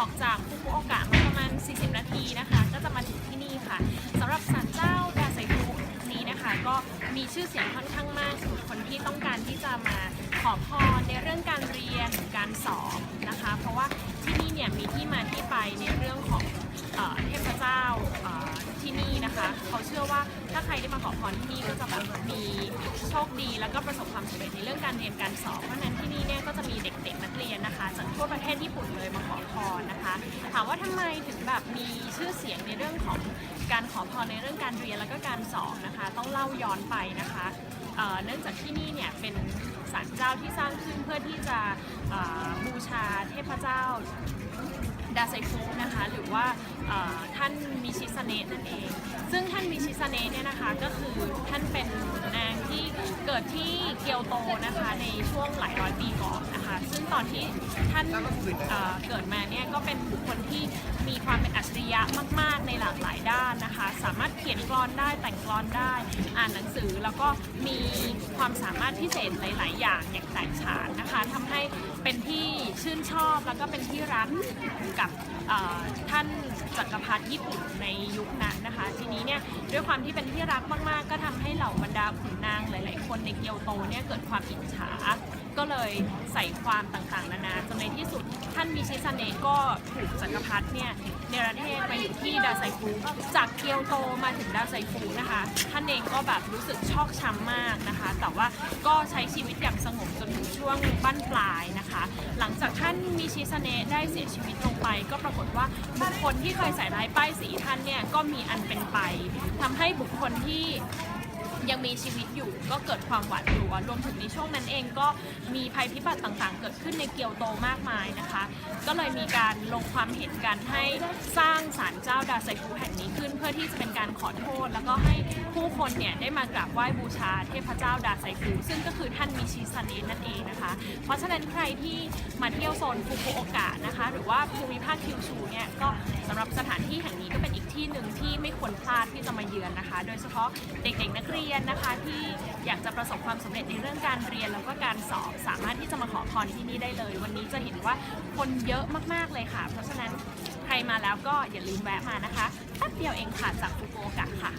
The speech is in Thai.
ออกจากฟุกุโอกะมาประมาณ 40 นาทีนะคะ ก็จะมาถึงที่นี่ค่ะสำหรับศาลเจ้าดาไซคุนี้นะคะ ก็มีชื่อเสียงค่อนข้างมากสำหรับคนที่ต้องการที่จะมาขอพรในเรื่องการเรียนการสอบนะคะ เพราะว่าที่นี่เนี่ยมีที่มาที่ไปในเรื่องของเทพเจ้าที่นี่นะคะ เขาเชื่อว่าถ้าใครได้มาขอพรที่นี่ก็จะแบบมีโชคดี แล้วก็ประสบความสำเร็จในเรื่องการเรียนการสอบ ทั่วประเทศญี่ปุ่นเลยมาขอพรนะคะถามว่าทำไมถึงแบบมีชื่อเสียงในเรื่องของการขอพรในเรื่องการเรียนแล้วก็การสอบนะคะ ต้องเล่าย้อนไปนะคะเนื่องจากที่นี่เนี่ยเป็นศาลเจ้าที่สร้างขึ้นเพื่อที่จะบูชาเทพเจ้าดาไซฟุนะคะหรือว่าท่านมิชิสเนะนั่นเอง ซึ่งท่านมิชิสเนะเนี่ยนะคะก็คือท่านเป็นนางที่เกิดที่เกียวโตนะคะในช่วงหลายร้อยปีก่อนนะ ซึ่งตอนที่ท่านเอ่อเกิดมาเนี่ยก็เป็นบุคคลที่มีความเป็นอัจฉริยะมาก ๆ ในหลากหลายด้านนะคะ สามารถเขียนกลอนได้แต่งกลอนได้ อ่านหนังสือแล้วก็มีความสามารถพิเศษหลาย ๆ อย่างอย่างแตกฉานนะคะทำให้เป็นที่ ชื่นชอบแล้วก็เป็นที่รักกับท่านจักรพรรดิญี่ปุ่นในยุคนั้นนะคะ ทีนี้เนี่ยด้วยความที่เป็นที่รักมากๆ ก็ทำให้เหล่าบรรดาขุนนางหลาย ๆ คนในเกียวโตเนี่ยเกิดความอิจฉา ก็เลยใส่ความต่างๆ นานาจนในที่สุด มิชิซาเนะก็ถูกจักรพรรดิเนี่ยเนรเทศมาอยู่ที่ดาไซฟูจากเกียวโตมาถึงดาไซฟูนะคะ ท่านเองก็แบบรู้สึกชอกช้ำมากนะคะ แต่ว่าก็ใช้ชีวิตอย่างสงบจนถึงช่วงบั้นปลายนะคะ หลังจากท่านมิชิซาเนะได้เสียชีวิตลงไป ก็ปรากฏว่าบุคคลที่เคยใส่ร้ายป้ายสีท่านเนี่ยก็มีอันเป็นไปทำให้บุคคลที่ ยังมีชีวิตอยู่ก็เกิดความหวาดกลัวรวมถึงในช่วงนั้นเองก็มีภัยพิบัติต่างๆ เกิดขึ้นในเกียวโตมากมายนะคะ ก็เลยมีการลงความเห็นกันให้สร้างศาลเจ้าดาไซฟูแห่งนี้ขึ้น เพื่อที่จะเป็นการขอโทษ แล้วก็ให้ผู้คนเนี่ยได้มากราบไหว้บูชาเทพเจ้าดาไซฟูซึ่งก็คือท่านมิชิซาเนะนั่นเองนะคะ เพราะฉะนั้นใครที่มาเที่ยวโซนฟุกุโอกะนะคะ หรือว่าภูมิภาคคิวชูเนี่ยก็สำหรับสถานที่แห่งนี้ก็เป็นอีกที่หนึ่งที่ ควรพลาดที่จะมาเยือนนะคะ โดยเฉพาะเด็กๆนักเรียนนะคะที่อยากจะประสบความสำเร็จในเรื่องการเรียนแล้วก็การสอบสามารถที่จะมาขอพรที่นี่ได้เลย วันนี้จะเห็นว่าคนเยอะมากๆเลยค่ะ เพราะฉะนั้นใครมาแล้วก็อย่าลืมแวะมานะคะแป๊บเดียวเองค่ะจากฟุกุโอกะค่ะ